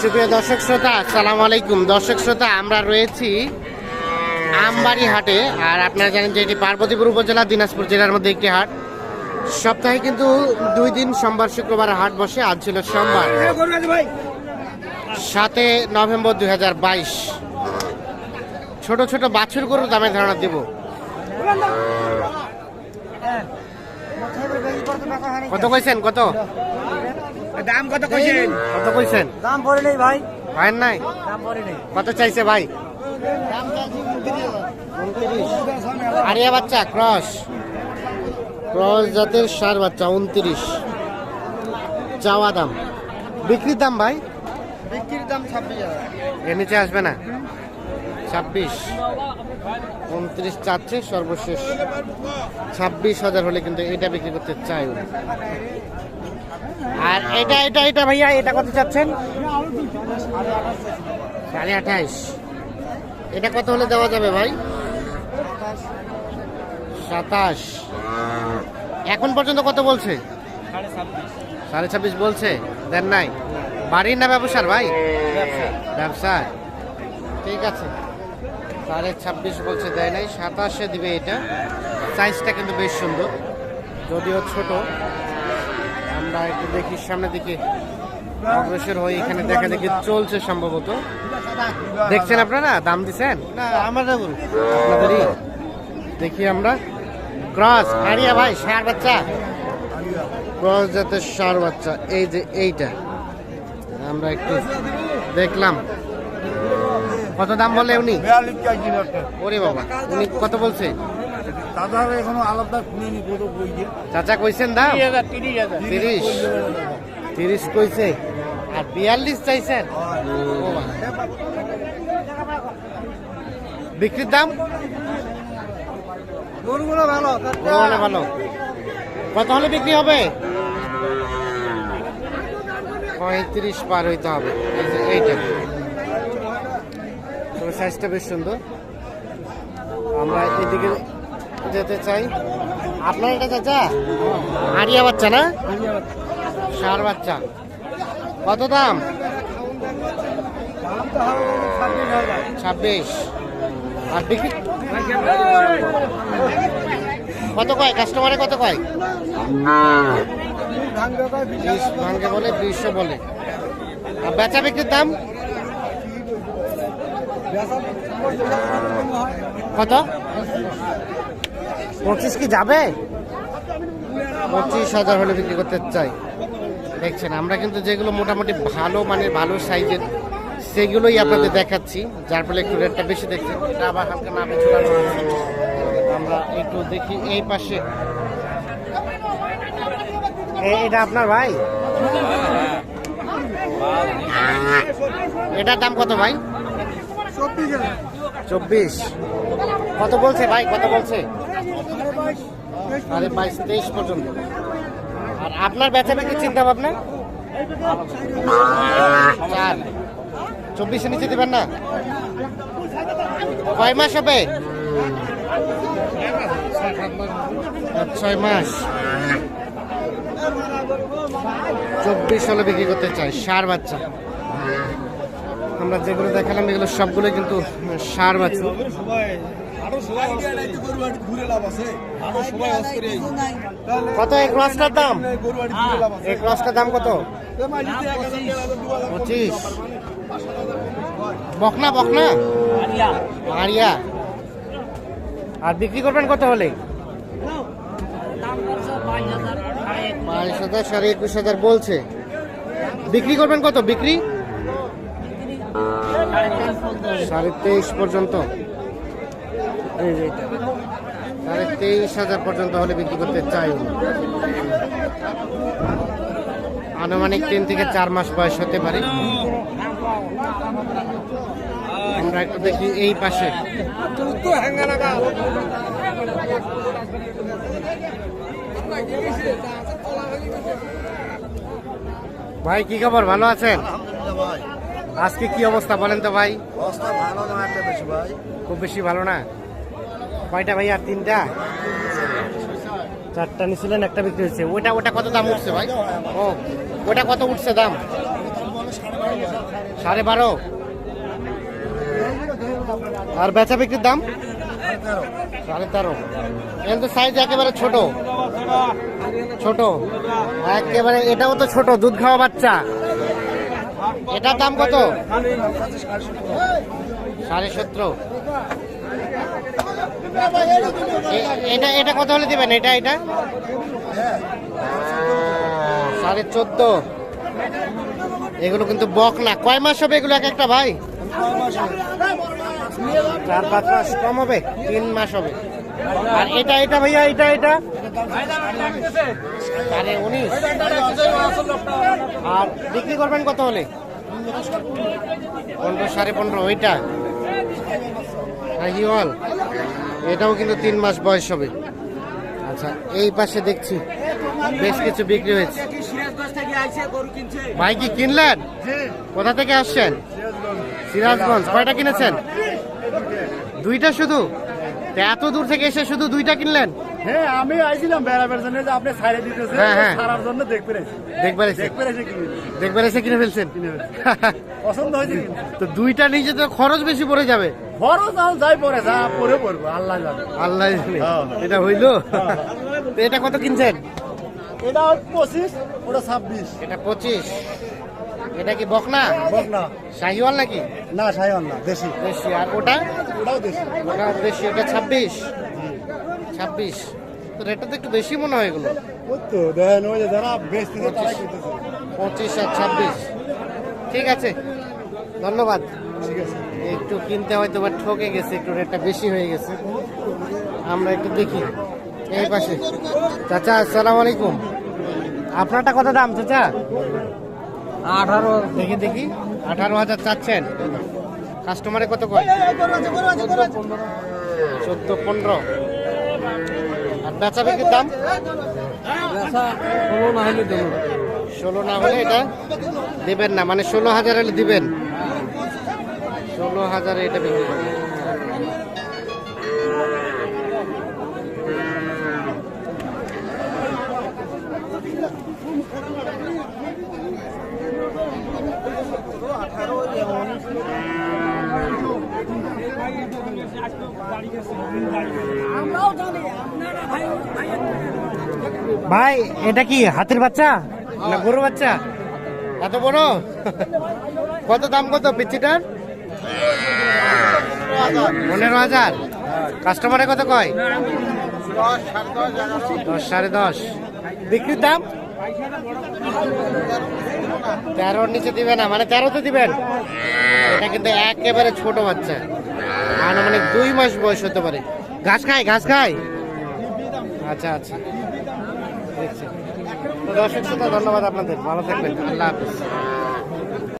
সুপ্রিয় দর্শক শ্রোতা, আসসালামু আলাইকুম। দর্শক শ্রোতা, আমরা রয়েছি আমবাড়ি হাটে, আর আপনারা জানেন যে এটি পার্বতীপুর উপজেলা, দিনাজপুর জেলার মধ্যে একটি হাট। সপ্তাহে কিন্তু দুই দিন, সোমবার, শুক্রবার হাট বসে, আজ ছিল সোমবার। সাতে নভেম্বর দুই হাজার বাইশ। ছোট ছোট বাছুর গরুর দামে ধারণা দেব। কত কইছেন, কত? দাম কত কইছেন? কত কইছেন? দাম পড়ে নেই ভাই। ভাইয়ের নাই? দাম পড়ে নেই। কত চাইছে ভাই? আরিয়া বাচ্চা ক্রস। ক্রস জাতের সার বাচ্চা উনত্রিশ। চাওয়া দাম। বিক্রির দাম ভাই? বিক্রির দাম ছাব্বিশ হাজার। এর নিচে আসবে না? ছাব্বিশ। উনত্রিশ চাচ্ছে সর্বশেষ। ছাব্বিশ হাজার হলে কিন্তু এটা বিক্রি করতে চাই। আর এটা এটা এটা ভাইয়া এটা কত চাচ্ছেন? সাড়ে আঠাইশ এটা কত হলে দেওয়া যাবে ভাই? সাতাশ। এখন পর্যন্ত কত বলছে? সাড়ে ছাব্বিশ। সাড়ে ছাব্বিশ বলছে দেন নাই। বাড়ির না ব্যবসার ভাই? ব্যবসা। ঠিক আছে। সাড়ে ছাব্বিশ বলছে দেয় নাই। সাতাশে দিবে এটা। সাইজটা কিন্তু বেশ সুন্দর। যদিও ছোট। আমরা একটু দেখি সামনে দিকে অগ্রসর হয়ে এখানে দেখা দেখি চলছে সম্ভবত। দেখছেন আপনারা? দাম দিছেন? না আমাদের আপনাদেরই। দেখি আমরা। ক্রস হারিয়া ভাই ষাঁড় বাচ্চা। ক্রস জাতের সার বাচ্চা। এই যে এইটা। আমরা একটু দেখলাম। কত দাম বলে উনি? ওরে বাবা উনি কত বলছে? এখনও আলাদা শুনিনি কত কইছে চাচা কইছেন দাম? তিরিশ তিরিশ তিরিশ? কইছে। আর বিয়াল্লিশ চাইছেন? বিক্রির দাম? গরুগুলো ভালো গরুগুলো ভালো। কত হলে বিক্রি হবে? পঁয়ত্রিশ পার হইতে হবে। এইটা। তবে সাইজটা বেশ সুন্দর। আমরা এদিকে যেতে চাই। আপনার এটা চাচা? আরিয়া বাচ্চা না? সার বাচ্চা। কত দাম? ছাব্বিশ। আর কত কয়? কাস্টমারে কত কয়? বিশ বলে, বিশশো বলে। আর বেচা বিক্রির দাম? কত? পঁচিশ কি যাবে? পঁচিশ হাজার হলে বিক্রি করতে চাই। দেখছেন আমরা কিন্তু যেগুলো মোটামুটি ভালো মানে ভালো সাইজের সেগুলোই আপনাদের দেখাচ্ছি। যার ফলে একটু রেটটা বেশি দেখছেন। এটা আবার হালকা নামে ঝুলানো আমরা একটু দেখি এই পাশে। এটা আপনার ভাই? এটার দাম কত ভাই? চব্বিশ। কত বলছে ভাই? কত বলছে? আরে বাইশ, তেইশ পর্যন্ত। আর আপনার বেচা বিক্রি চিন্তা ভাবনা চার। চব্বিশে নিচে দেবেন না? কয় মাস হবে? ছয় মাস। চব্বিশ হলে বিক্রি করতে চাই, সার বাচ্চা। আমরা যেগুলো দেখালাম, এগুলো সবগুলো কিন্তু সার বাচ্চা। কত এই ক্রসটার দাম? এই ক্রসটার দাম কত? পঁচিশ। বকনা বকনা? আরিয়া আর বিক্রি করবেন কত হলে? বাইশ হাজার, সাড়ে একুশ হাজার বলছে। বিক্রি করবেন কত? বিক্রি? সাড়ে তেইশ পর্যন্ত। এই যে এটা। সাড়ে তেইশ হাজার পর্যন্ত হলে বিক্রি করতে চাই আনুমানিক তিন থেকে চার মাস বয়স হতে পারে। আমরা একটু দেখি এই পাশে। ভাই কি খবর? ভালো আছেন? আজকে কি অবস্থা বলেন তো ভাই? অবস্থা ভালো না একটা বেশি ভাই। খুব বেশি ভালো না? কয়টা ভাই আর তিনটা? চারটা নিছিলেন, একটা বিক্রি হয়েছে। ওটা ওটা কত দাম উঠছে ভাই? ও ওটা কত উঠছে দাম? সাড়ে বারো। আর বেচা বিক্রির দাম? সাড়ে তেরো। কিন্তু সাইজ একেবারে ছোট। ছোট। একেবারে এটাও তো ছোট, দুধ খাওয়া বাচ্চা। এটার দাম কত? সাড়ে সতেরো। এটা এটা কত হলে দিবেন? এটা এটা? সাড়ে চোদ্দ। এগুলো কিন্তু বক না। কয় মাস হবে এগুলো এক একটা ভাই? চার পাঁচ মাস কম হবে, তিন মাস হবে। আর এটা এটা ভাইয়া, এটা এটা? সাড়ে উনিশ। আর বিক্রি করবেন কত হলে? পনেরো সাড়ে পনেরো, ওইটা। হিওয়াল? এটাও কিন্তু তিন মাস বয়স হবে। আচ্ছা এই পাশে দেখছি বেশ কিছু বিক্রি হয়েছে। ভাই কি কিনলেন? কোথা থেকে আসছেন? সিরাজগঞ্জ। কয়টা কিনেছেন? দুইটা শুধু? এত দূর থেকে এসে শুধু দুইটা কিনলেন? হ্যাঁ আমি আইছিলাম বেড়াবের জন্য যে আপনি সাইডে দিতেছে হ্যাঁ, হ্যাঁ। সারার জন্য দেখবে এসে দেখবে কিনে ফেলছেন। পছন্দ হয়েছে তো দুইটা নিচে তো খরচ বেশি পড়ে যাবে। খরচ আর যাই পরে যা পরে পড়ব আল্লাহ জানে। আল্লাহ জানে। হ্যাঁ। এটা হইল? এটা কত কিনছেন? এটা পঁচিশ ওটা ছাব্বিশ। এটা পঁচিশ। এটা কি বকনা? বক না শাহিওয়াল নাকি? না সাইন না দেশি। দেশি। আর ওটা? ওটাও দেশি। ওটা দেশি ওটা ছাব্বিশ। ছাব্বিশ তো রেটটা তো একটু বেশি মনে হয় এগুলো ওই তো দেখেন ওই যে যারা বেচতেছে তারাই কিনতেছে পঁচিশ আর ছাব্বিশ ঠিক আছে ধন্যবাদ ঠিক আছে একটু কিনতে হয়তো বা ঠকে গেছে একটু রেটটা বেশি হয়ে গেছে আমরা একটু দেখি এই পাশে চাচা আসসালামু আলাইকুম আপনারটা কত দাম চাচা আঠারো দেখি দেখি আঠারো হাজার চাচ্ছেন কাস্টমারে কত কয় চোদ্দ পনেরো বেচা বিক্রির দাম ষোলো না হলে এটা দিবেন না মানে ষোলো হাজার হলে দিবেন। ষোলো হাজারে এটা বিক্রি করবেন। ভাই, এটা কি, হাতের বাচ্চা না গরু বাচ্চা? এত বড়? কত দাম কত পিচ্ছিটার? পনেরো হাজার। কাস্টমারে কত কয়? দশ সাড়ে দশ। বিক্রির দাম? তেরোর নিচে দিবে না মানে তেরোতে দিবেন। এটা কিন্তু একেবারে ছোট বাচ্চা। মানে দুই মাস বয়স হতে পারে। ঘাস খায় ঘাস খায়? আচ্ছা আচ্ছা। দর্শক শ্রোতা, ধন্যবাদ আপনাদের। ভালো থাকবেন। আল্লাহ হাফিজ।